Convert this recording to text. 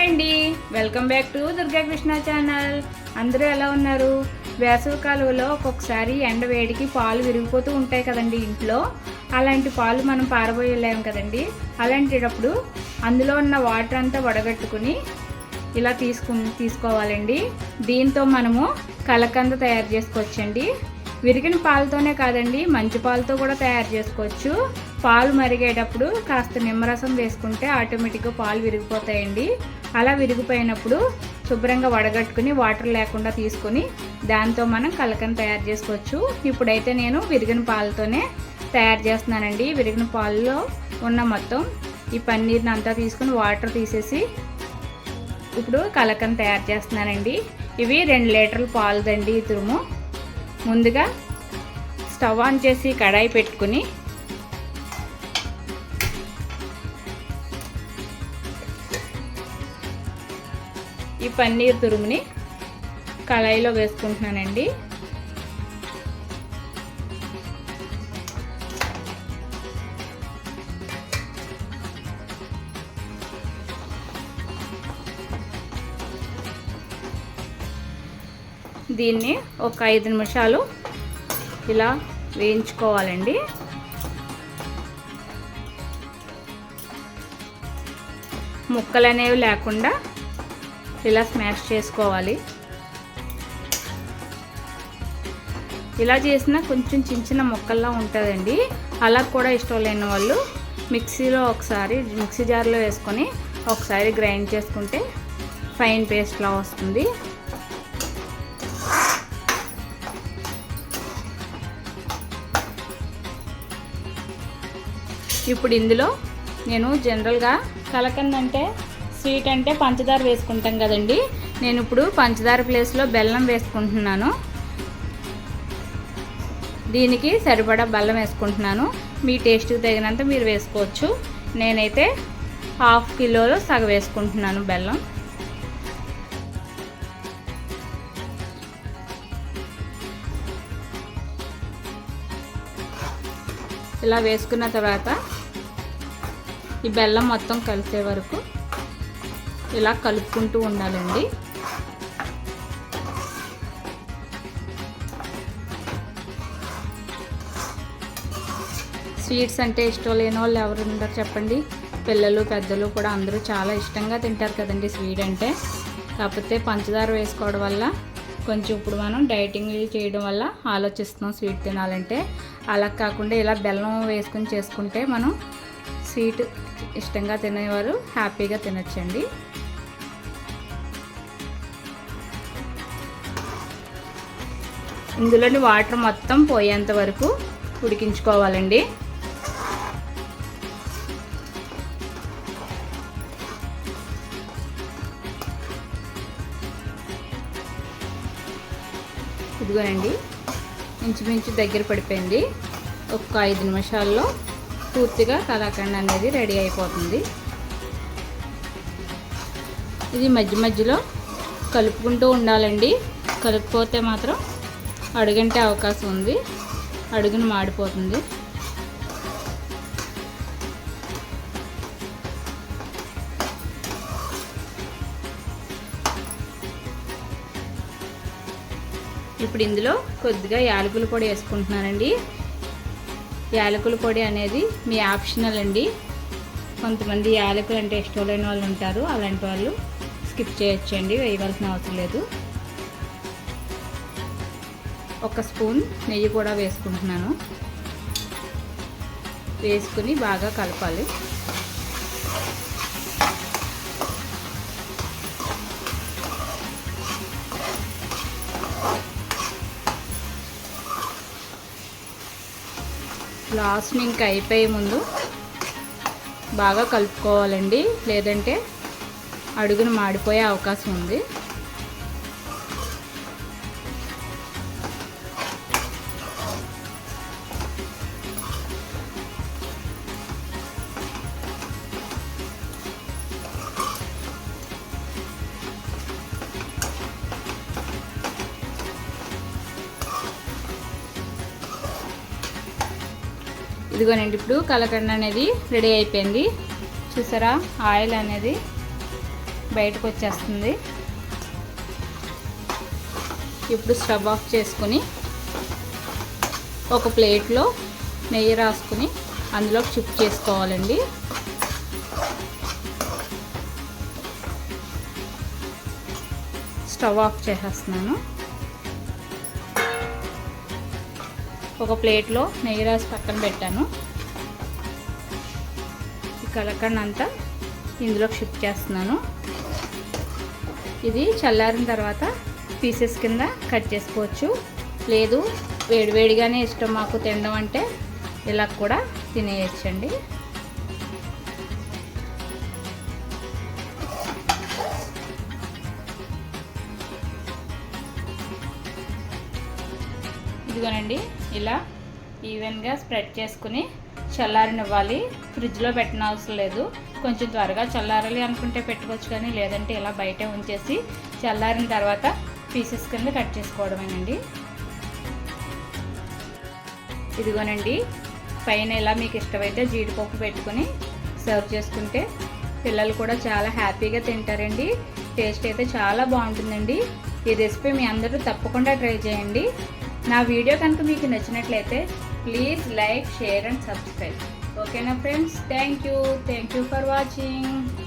Hi అండి. Welcome back to Durga Krishna channel అందరూ ఎలా ఉన్నారు? వేసవి కాలంలో ఒక్కొక్కసారి ఎండ వేడికి పాలు విరిగిపోతూ ఉంటాయి కదండి ఇంట్లో. అలాంటి పాలు మనం పారబోయలేము కదండి. అలాంటిటప్పుడు అందులో ఉన్న వాటర్ అంతా వడగట్టుకుని ఇలా తీసుకు తీసుకోవాలండి. దీంతో మనము కలకంద తయారు చేసుకోవచ్చండి. విరిగిన పాలతోనే కాదండి మంచి పాలతో కూడా తయారు చేసుకోవచ్చు. పాలు మరిగేటప్పుడు కాస్త నిమ్మరసం వేసుకుంటే ఆటోమేటిక్గా పాలు విరిగిపోతాయండి. అలా విరిగిపోయినప్పుడు శుభ్రంగా వడగట్టుకుని వాటర్ లేకుండా తీసుకొని దాంతో మనం కలకని తయారు చేసుకోవచ్చు. ఇప్పుడైతే నేను విరిగిన పాలతోనే తయారు చేస్తున్నానండి. విరిగిన పాలలో ఉన్న మొత్తం ఈ పన్నీర్ని అంతా తీసుకుని వాటర్ తీసేసి ఇప్పుడు కలకని తయారు చేస్తున్నానండి. ఇవి రెండు లీటర్ల పాలుదండి ఈ తురుము ముందుగా స్టవ్ ఆన్ చేసి కడాయి పెట్టుకుని ఈ పన్నీర్ తురుముని కళాయిలో వేసుకుంటున్నానండి. దీన్ని ఒక ఐదు నిమిషాలు ఇలా వేయించుకోవాలండి. ముక్కలు అనేవి లేకుండా ఇలా స్మాష్ చేసుకోవాలి. ఇలా చేసినా కొంచెం చిన్న చిన్న ముక్కల్లా ఉంటుందండి. అలా కూడా ఇష్టం లేని వాళ్ళు మిక్సీలో ఒకసారి మిక్సీ జార్లో వేసుకొని ఒకసారి గ్రైండ్ చేసుకుంటే ఫైన్ పేస్ట్లా వస్తుంది. ఇప్పుడు ఇందులో నేను జనరల్గా కలకండ్ అంటే స్వీట్ అంటే పంచదార వేసుకుంటాం కదండి. నేను ఇప్పుడు పంచదార ప్లేస్లో బెల్లం వేసుకుంటున్నాను. దీనికి సరిపడా బెల్లం వేసుకుంటున్నాను. మీ టేస్ట్కి తగినంత మీరు వేసుకోవచ్చు. నేనైతే హాఫ్ కిలోలో సగ వేసుకుంటున్నాను బెల్లం. ఇలా వేసుకున్న తర్వాత ఈ బెల్లం మొత్తం కలిసే వరకు ఇలా కలుపుకుంటూ ఉండాలండి. స్వీట్స్ అంటే ఇష్టం లేని వాళ్ళు ఎవరు ఉంటారు చెప్పండి. పిల్లలు పెద్దలు కూడా అందరూ చాలా ఇష్టంగా తింటారు కదండి స్వీట్ అంటే. కాకపోతే పంచదార వేసుకోవడం వల్ల కొంచెం ఇప్పుడు మనం డైటింగ్ చేయడం వల్ల ఆలోచిస్తున్నాం స్వీట్ తినాలంటే. అలా కాకుండా ఇలా బెల్లం వేసుకొని చేసుకుంటే మనం స్వీట్ ఇష్టంగా తినేవారు హ్యాపీగా తినచ్చండి. ఇందులోని వాటర్ మొత్తం పోయేంత వరకు ఉడికించుకోవాలండి. ఇదిగోనండి ఇంచుమించు దగ్గర పడిపోయింది. ఒక ఐదు నిమిషాల్లో పూర్తిగా కలాకండ్ అనేది రెడీ అయిపోతుంది. ఇది మధ్య మధ్యలో కలుపుకుంటూ ఉండాలండి. కలుపుకోతే మాత్రం అడుగంటే అవకాశం ఉంది. అడుగును మాడిపోతుంది. ఇప్పుడు ఇందులో కొద్దిగా యాలకుల పొడి వేసుకుంటున్నానండి. యాలకుల పొడి అనేది మీ ఆప్షనల్ అండి. కొంతమంది యాలకులు అంటే ఇష్టం లేని వాళ్ళు ఉంటారు. అలాంటి వాళ్ళు స్కిప్ చేయొచ్చండి. వేయవలసిన అవసరం లేదు. ఒక స్పూన్ నెయ్యి కూడా వేసుకుంటున్నాను. వేసుకుని బాగా కలపాలి. లాస్ట్ ఇంకా అయిపోయే ముందు బాగా కలుపుకోవాలండి. లేదంటే అడుగును మాడిపోయే అవకాశం ఉంది. ఇదిగోనండి ఇప్పుడు కలకండ అనేది రెడీ అయిపోయింది. చూసారా? ఆయిల్ అనేది బయటకు వచ్చేస్తుంది. ఇప్పుడు స్టవ్ ఆఫ్ చేసుకుని ఒక ప్లేట్లో నెయ్యి రాసుకుని అందులో చిప్ చేసుకోవాలండి. స్టవ్ ఆఫ్ చేసేస్తున్నాను. ఒక ప్లేట్లో నెయ్యి రాసి పక్కన పెట్టాను. ఈ కలకండ్ అంతా ఇందులోకి షిఫ్ట్ చేస్తున్నాను. ఇది చల్లారిన తర్వాత పీసెస్ కింద కట్ చేసుకోవచ్చు. లేదు వేడివేడిగానే ఇష్టం మాకు తినడం అంటే ఇలా కూడా తినేయచ్చండి. ఇదిగోనండి ఇలా ఈవెన్గా స్ప్రెడ్ చేసుకుని చల్లారనివ్వాలి. ఫ్రిడ్జ్లో పెట్టనవసరం లేదు. కొంచెం త్వరగా చల్లారాలి అనుకుంటే పెట్టుకోవచ్చు కానీ లేదంటే ఇలా బయటే ఉంచేసి చల్లారిన తర్వాత పీసెస్ కింద కట్ చేసుకోవడమేనండి. ఇదిగోనండి పైన ఇలా మీకు ఇష్టమైతే జీడిపప్పు పెట్టుకుని సర్వ్ చేసుకుంటే పిల్లలు కూడా చాలా హ్యాపీగా తింటారండి. టేస్ట్ అయితే చాలా బాగుంటుందండి. ఈ రెసిపీ మీ అందరూ తప్పకుండా ట్రై చేయండి. నా వీడియో కనుక మీకు నచ్చినట్లయితే please like share and subscribe ఓకేనా friends thank you thank you for watching